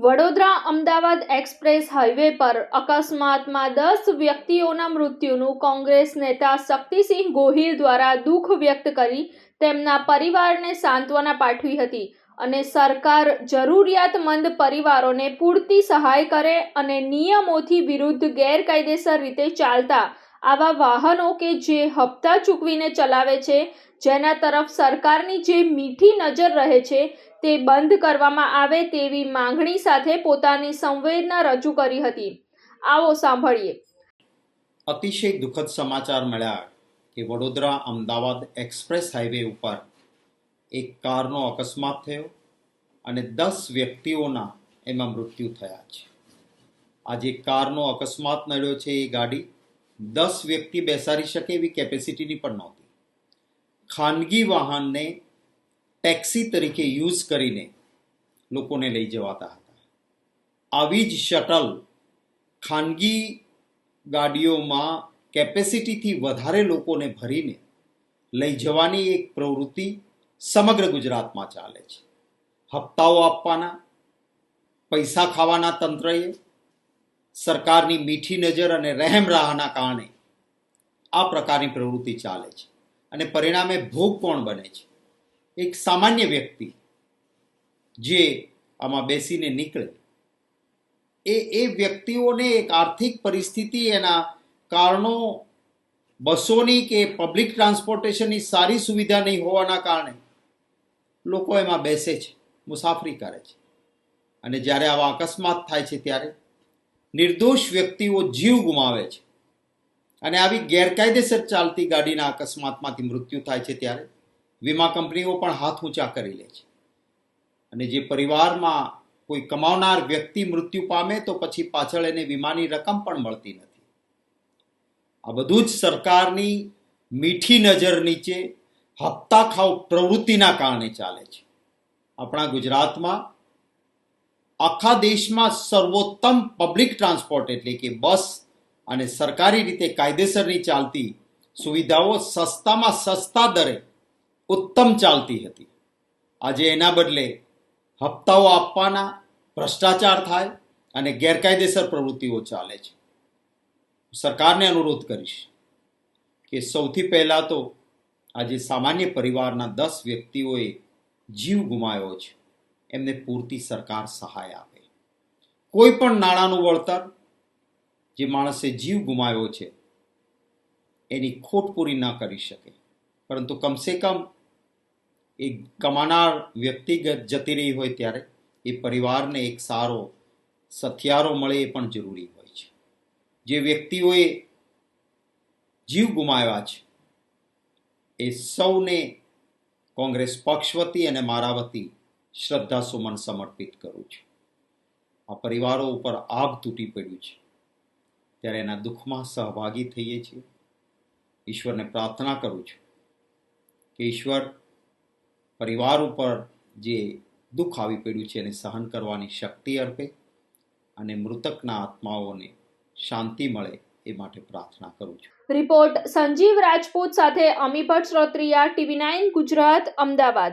Vadodara Ahmedabad express highway પર અકસ્માતમાં દસ વ્યક્તિઓના મૃત્યુનું કોંગ્રેસ નેતા શક્તિસિંહ ગોહિલ દ્વારા દુઃખ વ્યક્ત કરી તેમના પરિવારને સાંત્વના પાઠવી હતી અને સરકાર જરૂરિયાતમંદ પરિવારોને પૂરતી સહાય કરે અને નિયમોથી વિરુદ્ધ ગેરકાયદેસર રીતે ચાલતા આવા વાહનો કે જે હપ્તા ચૂકવીને ચલાવે છે, જેના તરફ સરકારની જે મીઠી નજર રહે છે, તે બંધ કરવામાં આવે તેવી માંગણી સાથે પોતાની સંવેદના રજૂ કરી હતી. આવો સાંભળીએ. અતિશય દુઃખદ સમાચાર મળ્યા કે વડોદરા અમદાવાદ એક્સપ્રેસ હાઈવે ઉપર એક કારનો અકસ્માત થયો અને દસ વ્યક્તિઓના એમાં મૃત્યુ થયા છે. આ જે કારનો અકસ્માત નડ્યો છે એ ગાડી દસ વ્યક્તિ બેસાડી શકે એવી કેપેસિટીની પણ નહોતી. ખાનગી વાહનને ટેક્સી તરીકે યુઝ કરીને લોકોને લઈ જવાતા હતા. આવી જ શટલ ખાનગી ગાડીઓમાં કેપેસિટીથી વધારે લોકોને ભરીને લઈ જવાની એક પ્રવૃત્તિ સમગ્ર ગુજરાતમાં ચાલે છે. હપ્તાઓ આપવાના, પૈસા ખાવાના તંત્રએ સરકારની મીઠી નજર અને રહેમ રાહના કારણે આ પ્રકારની પ્રવૃત્તિ ચાલે છે. અને પરિણામે ભોગ કોણ બને છે? એક સામાન્ય વ્યક્તિ જે આમાં બેસીને નીકળે, એ એ વ્યક્તિઓને એક આર્થિક પરિસ્થિતિ એના કારણો, બસોની કે પબ્લિક ટ્રાન્સપોર્ટેશનની સારી સુવિધા નહીં હોવાના કારણે લોકો એમાં બેસે છે, મુસાફરી કરે છે. અને જ્યારે આવા અકસ્માત થાય છે ત્યારે નિર્દોષ વ્યક્તિઓ જીવ ગુમાવે છે. અને આવી ગેરકાયદેસર ચાલતી ગાડીના અકસ્માતમાંથી મૃત્યુ થાય છે ત્યારે વીમા કંપનીઓ પણ હાથ ઊંચા કરી લે છે. અને જે પરિવારમાં કોઈ કમાવનાર વ્યક્તિ મૃત્યુ પામે તો પછી પાછળ એને વીમાની રકમ પણ મળતી નથી. આ બધું જ સરકારની મીઠી નજર નીચે હપ્તા ખાવ પ્રવૃત્તિના કારણે ચાલે છે. આપણા ગુજરાતમાં આખા દેશમાં સર્વોત્તમ પબ્લિક ટ્રાન્સપોર્ટ એટલે કે બસ અને સરકારી રીતે કાયદેસરની ચાલતી સુવિધાઓ સસ્તામાં સસ્તા દરે ઉત્તમ ચાલતી હતી. આજે એના બદલે હપ્તાઓ આપવાના ભ્રષ્ટાચાર થાય અને ગેરકાયદેસર પ્રવૃત્તિઓ ચાલે છે. સરકારને અનુરોધ કરીશ કે સૌથી પહેલાં તો આજે સામાન્ય પરિવારના દસ વ્યક્તિઓએ જીવ ગુમાવ્યો છે. એમને પૂરતી સરકાર સહાય આપે. કોઈ પણ નાણાંનું વળતર જે માણસે જીવ ગુમાવ્યો છે, એની ખોટ પૂરી ન કરી શકે. પરંતુ કમસે કમ એ કમાનાર વ્યક્તિગત જતી રહી હોય ત્યારે એ પરિવારને એક સારો સથિયારો મળે એ પણ જરૂરી હોય છે. જે વ્યક્તિઓએ જીવ ગુમાવ્યા છે, એ સૌને કોંગ્રેસ પક્ષ વતી અને મારા વતી શ્રદ્ધા સુમન સમર્પિત કરું છું. આ પરિવારો ઉપર આગ તૂટી પડ્યું છે. ત્યારે એના દુઃખમાં સહભાગી થઈએ છીએ. ઈશ્વરને પ્રાર્થના કરું છું કે ઈશ્વર પરિવાર ઉપર જે દુઃખ આવી પડ્યું છે એને સહન કરવાની શક્તિ અર્પે અને મૃતકના આત્માઓને શાંતિ મળે એ માટે પ્રાર્થના કરું છું. રિપોર્ટ સંજીવ રાજપૂત સાથે અમી ભટ્ટ શ્રોત્રિયા, ટીવી નાઇન ગુજરાત, અમદાવાદ.